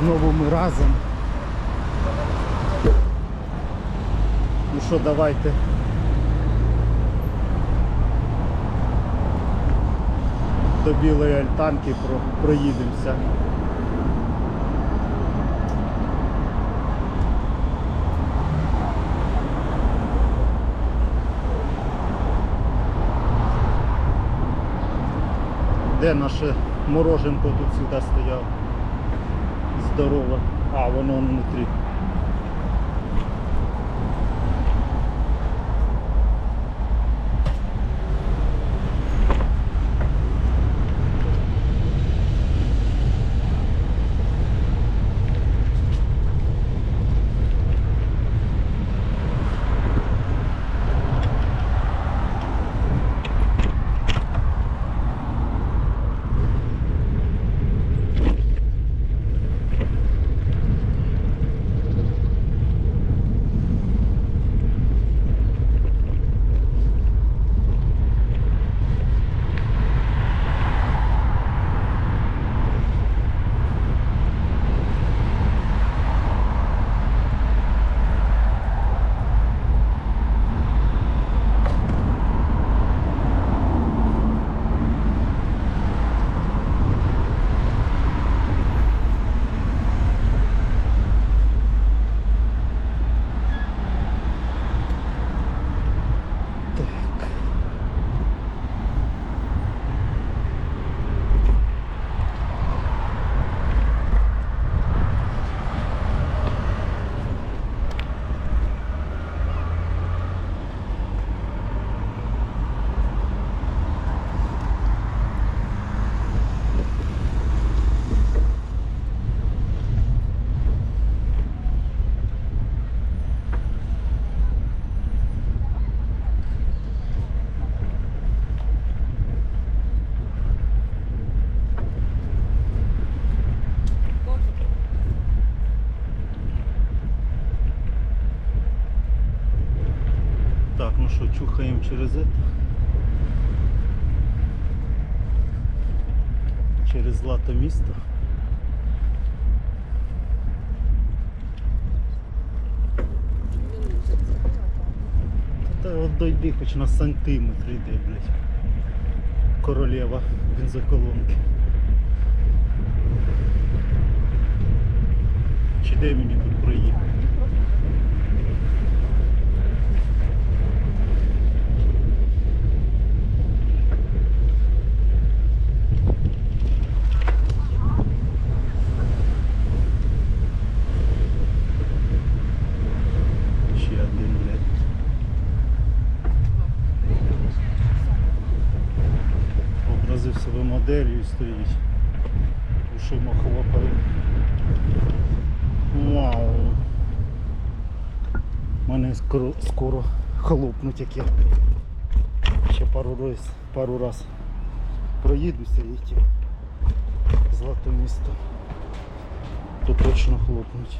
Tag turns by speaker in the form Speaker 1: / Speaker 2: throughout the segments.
Speaker 1: Знову ми разом. Ну що, давайте. До білої альтанки про, проїдемося. Де наше мороженко тут завжди стояв? Здорово. А, воно внутрі. Що, чухаємо через це. Через злато місто. Та от дойди хоч на сантиметр йди, блядь. Королева бензоколонки. Чи де мені тут проїхати? Ще один, блядь. Образив себе моделлю стоїть. Ушима хлопає. Вау. Мене скоро, скоро хлопнуть як я. Ще пару раз, пару раз проїдуся і ті злато місто. То точно хлопнуть.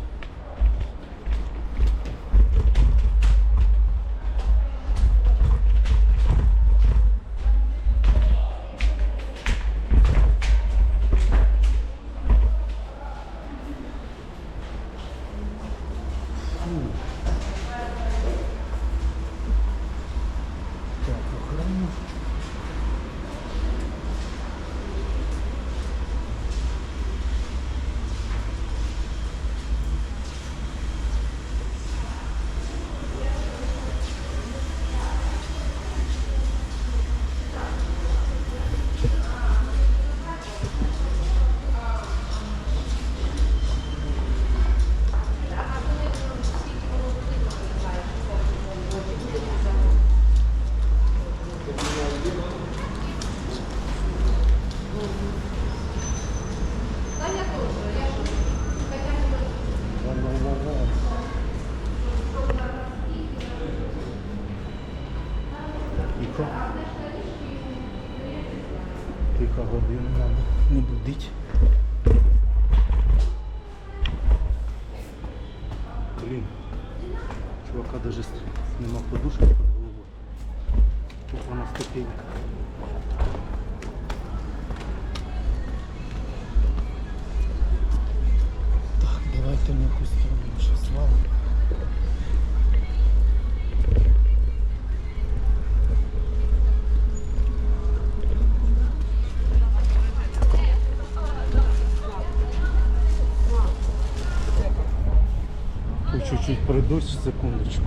Speaker 1: Пройдусь, секундочку.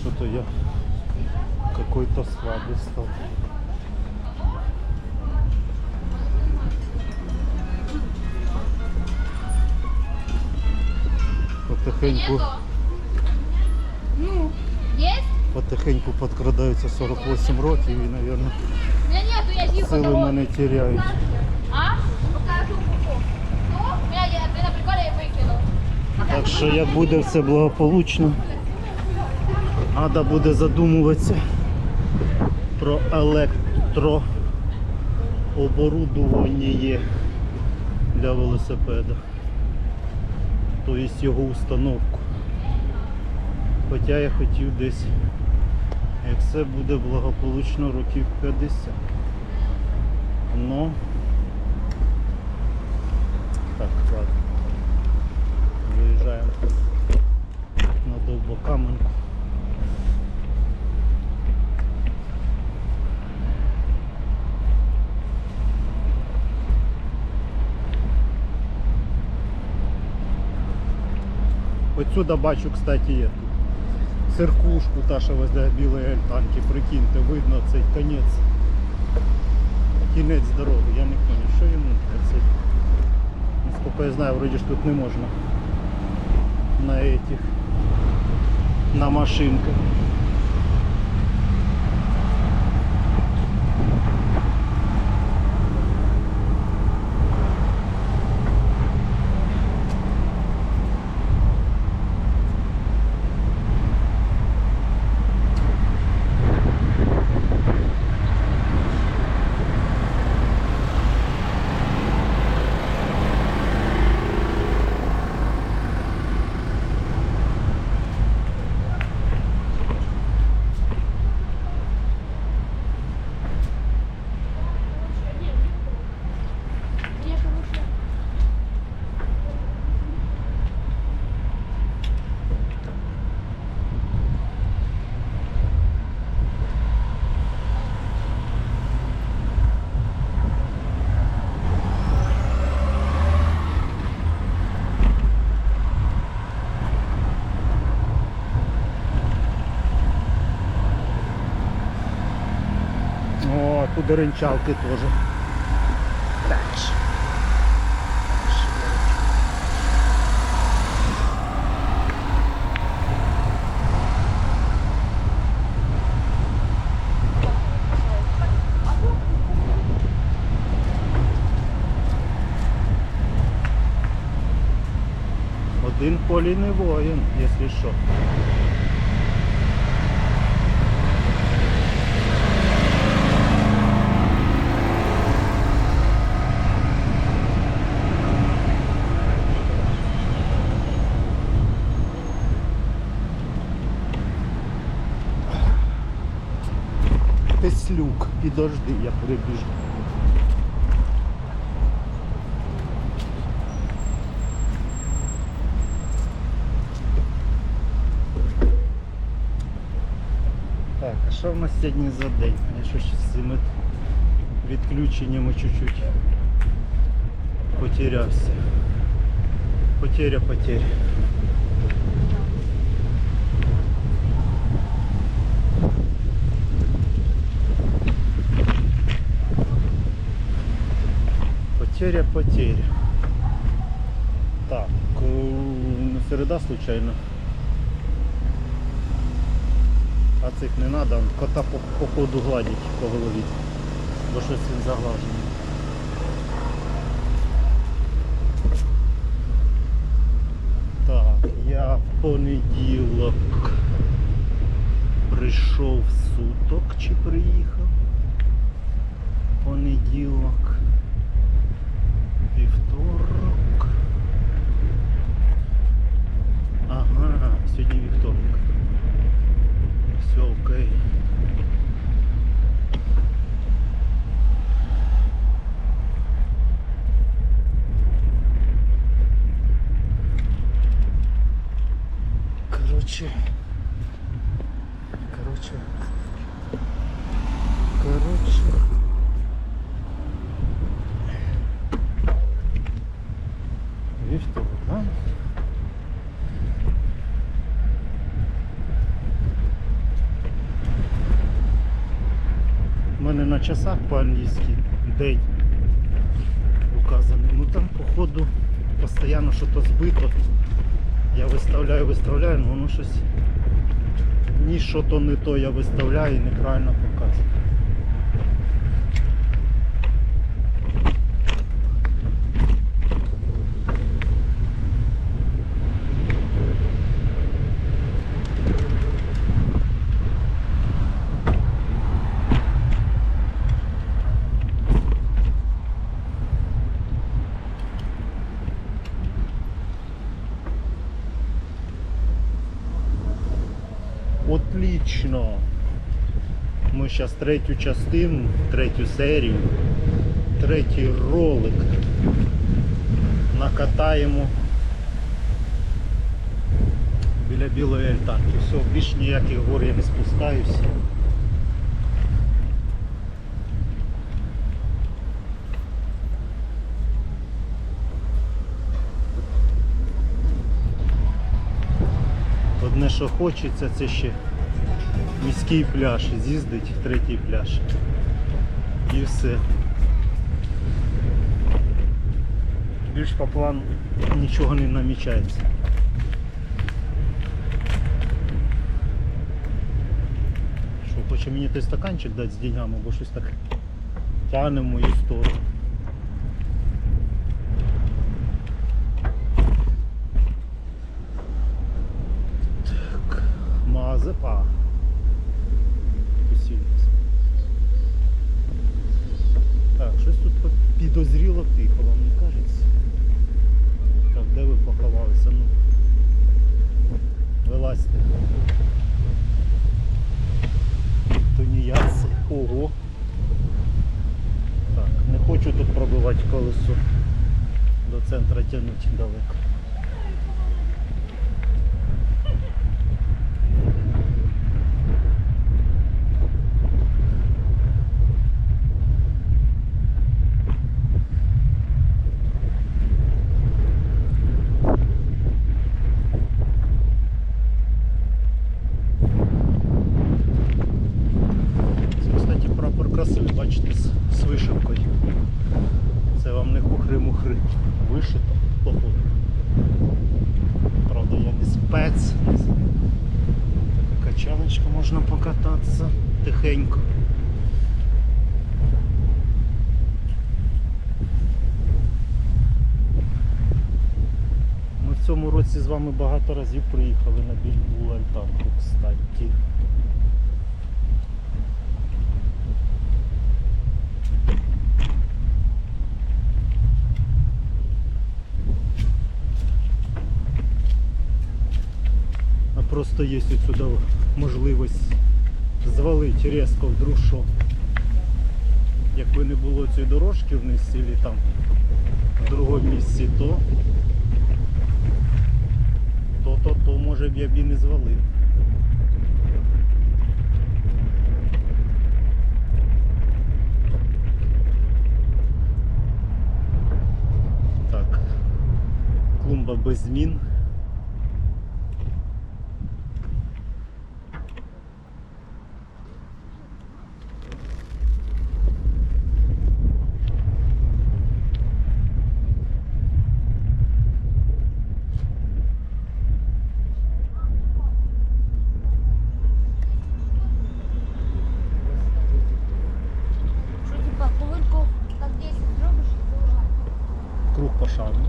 Speaker 1: Что-то я какой-то слабый стал. Потихеньку?
Speaker 2: Ну, есть?
Speaker 1: потихеньку подкрадаються 48 років і, мабуть, сили мене теряють. Так що як буде все благополучно, треба буде задумуватися про електрооборудування для велосипеда. Тобто його установку. Хоча я хотів десь, як все буде благополучно, років 50. Но так, ладно. Виїжджаємо на Довбокаменку. Отсюда бачу, кстати, є циркушку, та що возле білої альтанки, прикиньте, видно цей конець. Кінець дороги, я не пам'ятаю, що йому цей. Насколько я знаю, вроде ж тут не можна на этих, на машинках. О, тут ренчалки теж. Так. Один полі не воїн, якщо що. Підожди, я прибіжу. Так, а що в нас сьогодні за день? Я що ще з цими відключеннями чуть-чуть потерявся. Потеря, потеря. Потеря, потеря. Так, э, середа случайно. А цих не треба, кота по, по ходу гладить по голові. Бо щось він заглажений. Так, я в понеділок прийшов суток чи приїхав. Понеділок. На часах по-англійськи день указаний. Ну там походу постійно щось збито. Я виставляю, виставляю, але воно щось ні що то не то я виставляю і неправильно зараз третю частину, третю серію, третій ролик накатаємо біля білої альтанки. Все, більш ніяких гор я не спускаюся. Одне, що хочеться, це ще міський пляж, з'їздить третій пляж. І все. Більш по плану нічого не намічається. Що, хоче мені той стаканчик дати з деньгами, бо щось так тягне в мою сторону. Так, Мазепа. Посільність. Так, щось тут підозріло тихо, вам не кажеться? Так, де ви поховалися? Ну. Вилазьте. Тунеядці. Ого. Так, не хочу тут пробивати колесо. До центра тягнути далеко. Це, кстати, прапор красивий, бачите, з, з вишивкою. Це вам не хухри-мухри. Вишито, походу. Правда, я не спец. не з- Така качалочка можна покататися тихенько. Ми в цьому році з вами багато разів приїхали на більбу альтанку, кстати. а просто є сюди можливість звалити різко вдруг що. Якби не було цієї дорожки вниз селі там в другому місці, то то, то, то може б я б і не звалив. Так, клумба без змін.
Speaker 2: Що, типа, полинку так 10 зробиш і заливаєш?
Speaker 1: Круг пошану.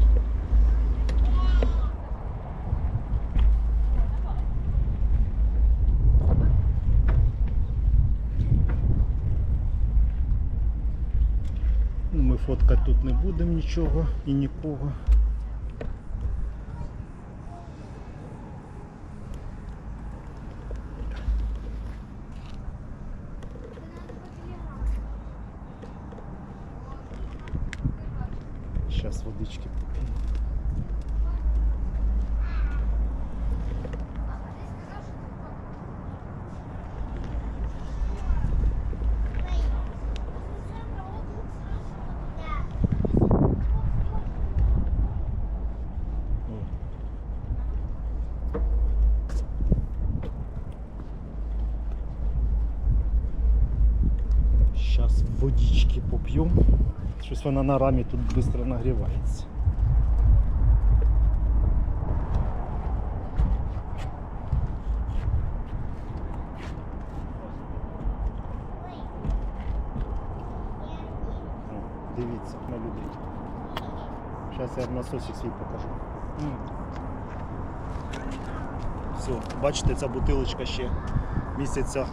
Speaker 1: Ну, Ми фоткати тут не будемо нічого і нікого. Поп'ю. Щось вона на рамі тут швидко нагрівається. Дивіться на людей. Зараз я насосик свій покажу. Все, бачите, ця бутилочка ще місяця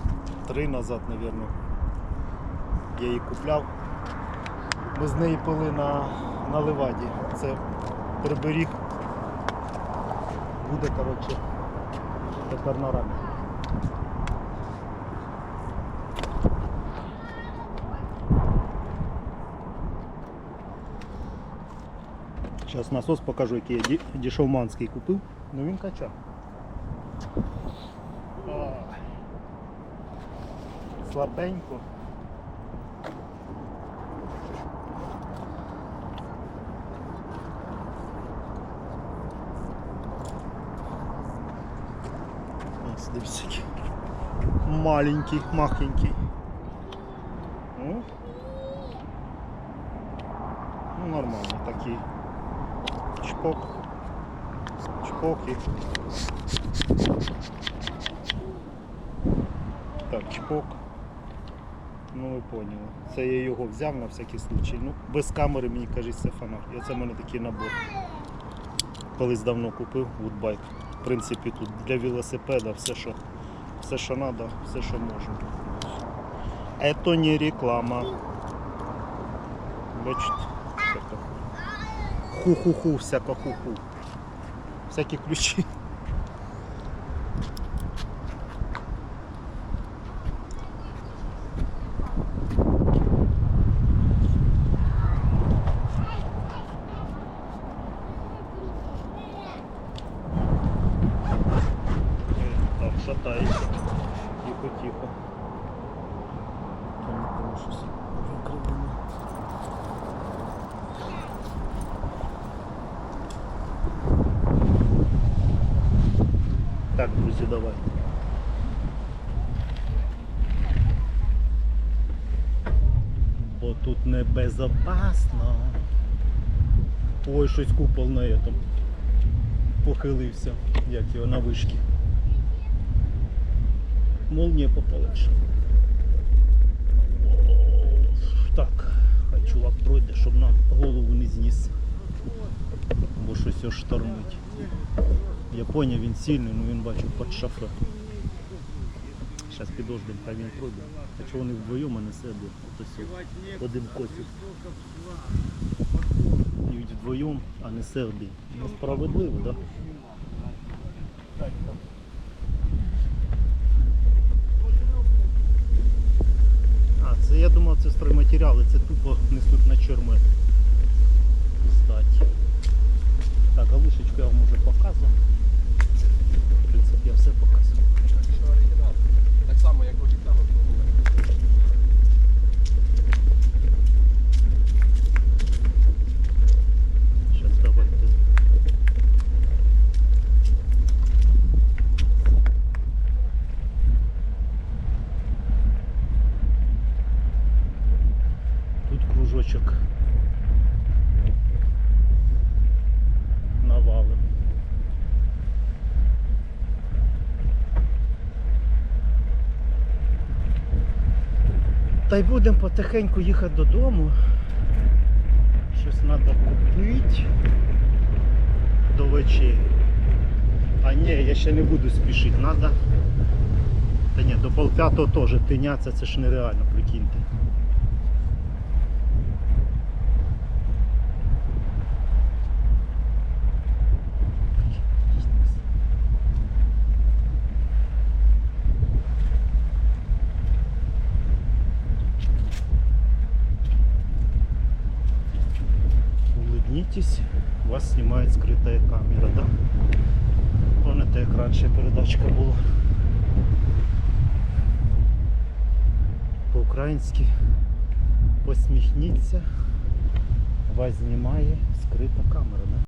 Speaker 1: три назад, мабуть. Я її купляв. Ми з неї пили на, на Леваді. Це приберіг. Буде, коротше, тепер на рамі. Зараз насос покажу, який я дешевманський купив. Ну він качав. Слабенько. Дивіться. Маленький, махенький. О. Ну, нормальний такий. Чпок. Чпок і. Так, чпок. Ну ви поняли. Це я його взяв на всякий случай. Ну, без камери мені кажуть, це фонар. І оце в мене такий набор. Колись давно купив Woodbike. Принципі, тут для велосипеда все, що все, що треба, все, що можна. Это не реклама. Бачите? Ху-ху-ху, всяка ху-ху. Всякі ключі. Так, друзі, давай. Бо тут небезопасно. Ой, щось купол на этом. Похилився, як його на вишки. Молния попала. Так, хай чувак пройде, щоб нам голову не зніс. Бо щось його штормить. Я поняв, він сильний, але він бачу під шофе. Зараз підождемо, хай він пройде. Чого вони вдвоєм, а не себе? Один косик. Йдуть вдвоєм, а не се один. Ну так? А, це я думав, це стройматеріали, це тупо несуть на здати. Так, галушечку я вам вже показував. В принципі, я все показував.
Speaker 3: Що оригінал. Так само, як оригінал.
Speaker 1: Зараз давайте. Тут кружочок. Навалим. Та й будемо потихеньку їхати додому. Щось треба купити до вечері. А ні, я ще не буду спішити, треба. Та ні, до полп'ятого теж тиняться, це ж нереально, прикиньте. Улыбнитесь, вас снимает скрытая камера, да? Помните, як раніше передачка була. По-українськи посміхніться, вас знімає скрита камера, да?